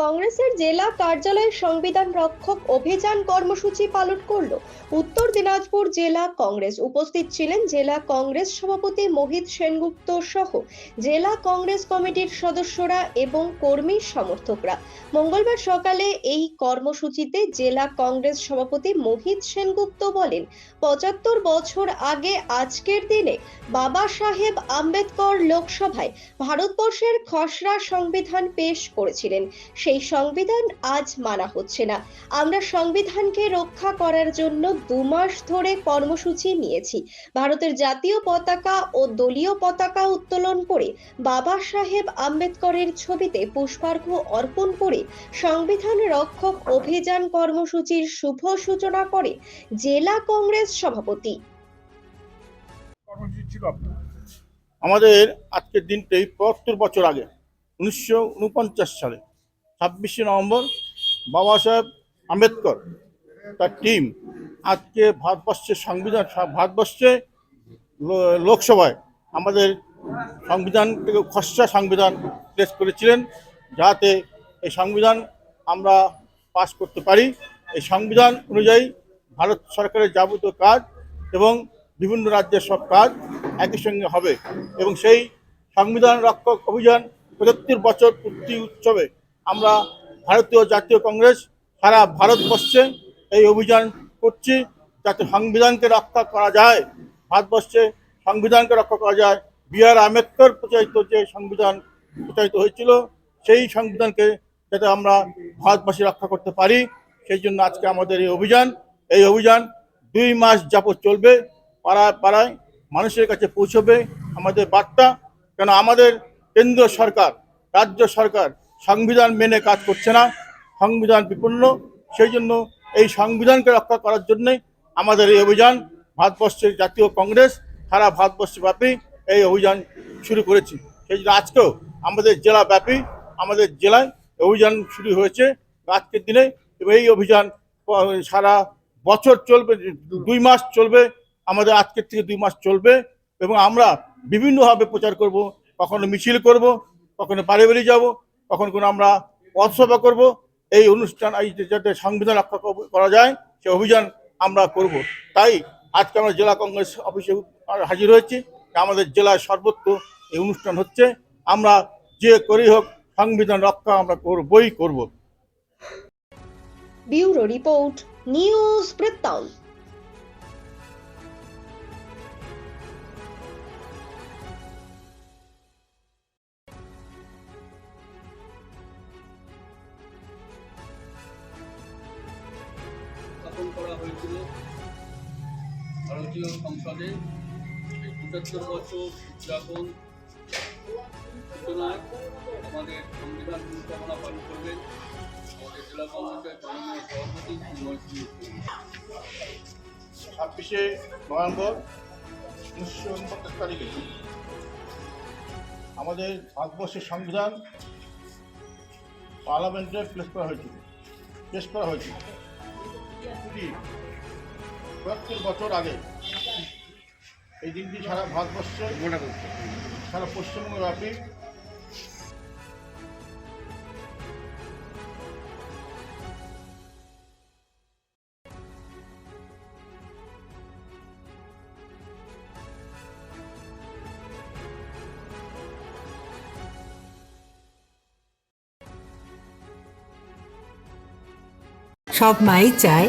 কংগ্রেসের জেলা কার্যালয়ে সংবিধান রক্ষক অভিযান কর্মসূচি পালন করল। উত্তর দিনাজপুর জেলা কংগ্রেস। উপস্থিত ছিলেন জেলা কংগ্রেস সভাপতি মোহিত সেনগুপ্ত সহ জেলা কংগ্রেস কমিটির সদস্যরা এবং কর্মী সমর্থকরা। মঙ্গলবার সকালে এই কর্মসূচিতে জেলা কংগ্রেস সভাপতি মোহিত সেনগুপ্ত বলেন, পঁচাত্তর বছর আগে আজকের দিনে বাবা সাহেব আম্বেদকর লোকসভায় ভারতবর্ষের খসড়া সংবিধান পেশ করেছিলেন। সেই সংবিধান আজ মানা হচ্ছে না। আমরা সংবিধানকে রক্ষা করার জন্য দু মাস ধরে কর্মসূচি নিয়েছি। ভারতের জাতীয় পতাকা ও দলীয় পতাকা উত্তোলন করে বাবা সাহেব আম্বেদকরের ছবিতে পুষ্পার্ঘ অর্পণ করে সংবিধান রক্ষক অভিযান কর্মসূচির শুভ সূচনা করে জেলা কংগ্রেস সভাপতি। আমাদের আজকের দিনটাই পঁয়াত্তর বছর আগে, উনিশশো উনপঞ্চাশ সালে। ছাব্বিশে নভেম্বর বাবা সাহেব আম্বেদকর তার টিম আজকে ভারতবর্ষের সংবিধান, ভারতবর্ষে লোকসভায় আমাদের সংবিধান খসড়া সংবিধান প্লেস করেছিলেন যাতে এই সংবিধান আমরা পাশ করতে পারি। এই সংবিধান অনুযায়ী ভারত সরকারের যাবতীয় কাজ এবং বিভিন্ন রাজ্যের সব কাজ একই সঙ্গে হবে এবং সেই সংবিধান রক্ষক অভিযান পঁচাত্তর বছর পূর্তি উৎসবে আমরা ভারতীয় জাতীয় কংগ্রেস, সারা ভারতবর্ষে এই অভিযান করছি যাতে সংবিধানকে রক্ষা করা যায়। ভারতবর্ষে সংবিধানকে রক্ষা করা যায়। বি আর আম্বেদকর প্রচারিত যে সংবিধান প্রচারিত হয়েছিল, সেই সংবিধানকে যাতে আমরা ভারতবাসী রক্ষা করতে পারি, সেই জন্য আজকে আমাদের এই অভিযান। এই অভিযান দুই মাস যাবত চলবে, পাড়ায় পাড়ায় মানুষের কাছে পৌঁছবে আমাদের বার্তা। কেন আমাদের কেন্দ্র সরকার, রাজ্য সরকার সংবিধান মেনে কাজ করছে না, সংবিধান বিপন্ন, সেই জন্য এই সংবিধানকে রক্ষা করার জন্যই আমাদের এই অভিযান, ভারতবর্ষের জাতীয় কংগ্রেস, সারা ভারতবর্ষব্যাপী এই অভিযান শুরু করেছি। সেই জন্য আজকেও আমাদের জেলাব্যাপী, আমাদের জেলায় অভিযান শুরু হয়েছে আজকের দিনে এবং এই অভিযান সারা বছর চলবে, দুই মাস চলবে, আমাদের আজকের থেকে দুই মাস চলবে এবং আমরা বিভিন্নভাবে প্রচার করব, কখনো মিছিল করব, কখনো বাড়ি বাড়ি যাব কখনো কোনো আমরা পথসভা করব, এই অনুষ্ঠান, এই যাতে সংবিধান রক্ষা করা যায়, সে অভিযান আমরা করব। তাই আজকে আমরা জেলা কংগ্রেস অফিসে হাজির হয়েছি, আমাদের জেলায় সর্বত্র এই অনুষ্ঠান হচ্ছে। আমরা যে করি হোক সংবিধান রক্ষা আমরা করবই করব। ব্যুরো রিপোর্ট, নিউজ বৃত্তান্ত। ভারতীয় সংসদে পঁচাত্তর বছর উদযাপন সূচনায় আমাদের সংবিধান পরিকল্পনা পালন করবেন আমাদের জেলা কংগ্রেসের মাননীয় সভাপতি ছাব্বিশে নভেম্বর উনিশশো উনপঞ্চাশ তারিখে আমাদের ভারতবর্ষের সংবিধান পার্লামেন্টে প্লেস করা হয়েছিল, পেশ করা হয়েছিল। চুয়াত্তর বছর আগে। এই দিনটি সারা ভারতবর্ষে সারা পশ্চিমবঙ্গব্যাপী সব মাই চায়